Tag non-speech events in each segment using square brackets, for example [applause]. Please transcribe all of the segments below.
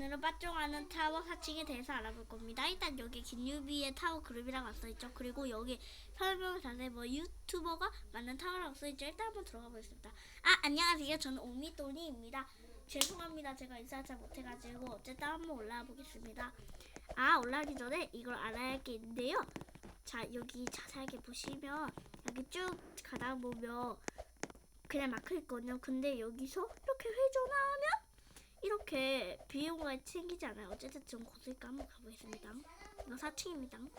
오늘은 빠종하는 타워 4층에 대해서 알아볼 겁니다. 일단 여기 김유비의 타워 그룹이라고 써있죠. 그리고 여기 설명 자세히 뭐 유튜버가 만든 타워라고 써있죠. 일단 한번 들어가 보겠습니다. 아 안녕하세요. 저는 오미토니입니다. 죄송합니다. 제가 인사 잘 못해가지고 어쨌든 한번 올라와 보겠습니다. 아 올라가기 전에 이걸 알아야 할 게 있는데요. 자 여기 자세하게 보시면 여기 쭉 가다 보면 그냥 마크 있거든요. 근데 여기서 이렇게 회전하면 이렇게 비용가 챙기지 않아요. 어쨌든 좀 고수니까 한번 가보겠습니다. 이거 4층입니다.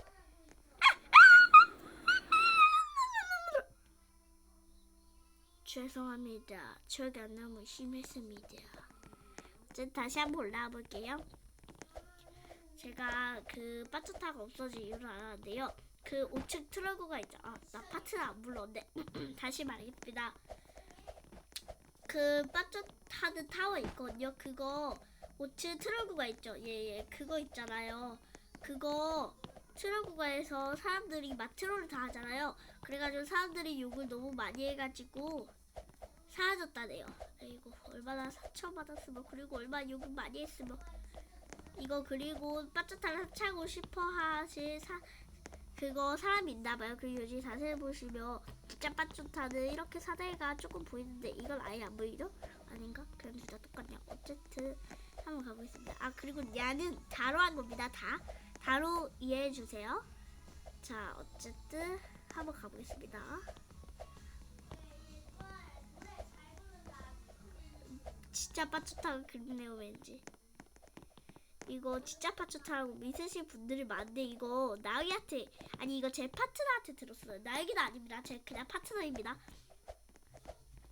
죄송합니다. 저가 너무 심했습니다. 어쨌든 다시 한번 올라와 볼게요. 제가 그 빠트타가 없어진 이유를 알았는데요. 그 우측 트러그가 있죠. 아, 나 파트는 안 불렀는데 다시 말하겠습니다. 그 빠트타드 타워 있거든요. 그거 우측 트러그가 있죠. 예, 예, 그거 있잖아요. 그거 트러그가에서 사람들이 마트로를 다 하잖아요. 그래가지고 사람들이 욕을 너무 많이 해가지고 사라졌다네요. 이거 얼마나 상처 받았으면 그리고 얼마나 욕을 많이 했으면 이거 그리고 빠트타를 차고 싶어 하실 사 그거 사람이 있나봐요. 그리고 여기 자세히 보시면 진짜 빠쭈타는 이렇게 사대가 조금 보이는데 이건 아예 안 보이죠? 아닌가? 그럼 진짜 똑같네요. 어쨌든 한번 가보겠습니다. 아 그리고 야는 다로 한 겁니다. 다 다로 이해해 주세요. 자 어쨌든 한번 가보겠습니다. 진짜 빠쭈타가 그립네요 왠지. 이거 진짜 파츠타라고 믿으실 분들이 많은데 이거 나에게 아니 이거 제 파트너한테 들었어요. 나에게는 아닙니다. 제 그냥 파트너입니다.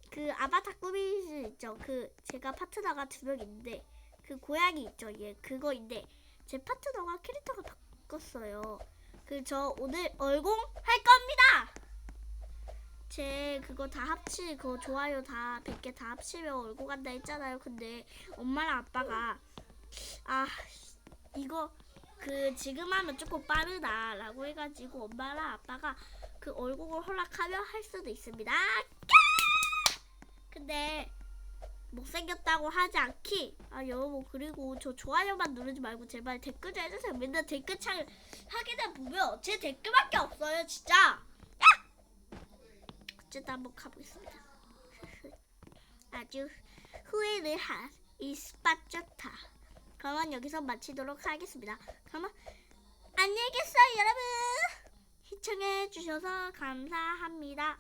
그 아바타 수 있죠. 그 제가 파트너가 두 명 있는데 그 고양이 있죠. 얘 그거인데 제 파트너가 캐릭터가 바꿨어요. 그 저 오늘 얼공 할 겁니다. 제 그거 다 합치 그거 좋아요 다 100개 다 합치면 얼공 한다 했잖아요. 근데 엄마랑 아빠가 아 이거 그 지금 하면 조금 빠르다라고 해가지고 엄마랑 아빠가 그 얼굴을 허락하면 할 수도 있습니다. 근데 못생겼다고 하지 않기. 아 여러분 그리고 저 좋아요만 누르지 말고 제발 댓글 좀 해주세요. 맨날 댓글창을 확인해 보면 제 댓글밖에 없어요 진짜. 야! 어쨌든 한번 가보겠습니다. [laughs] 아주 후회를 한 이 스팟좋다 그러면 여기서 마치도록 하겠습니다. 그러면 안녕히 계세요, 여러분. 시청해 주셔서 감사합니다.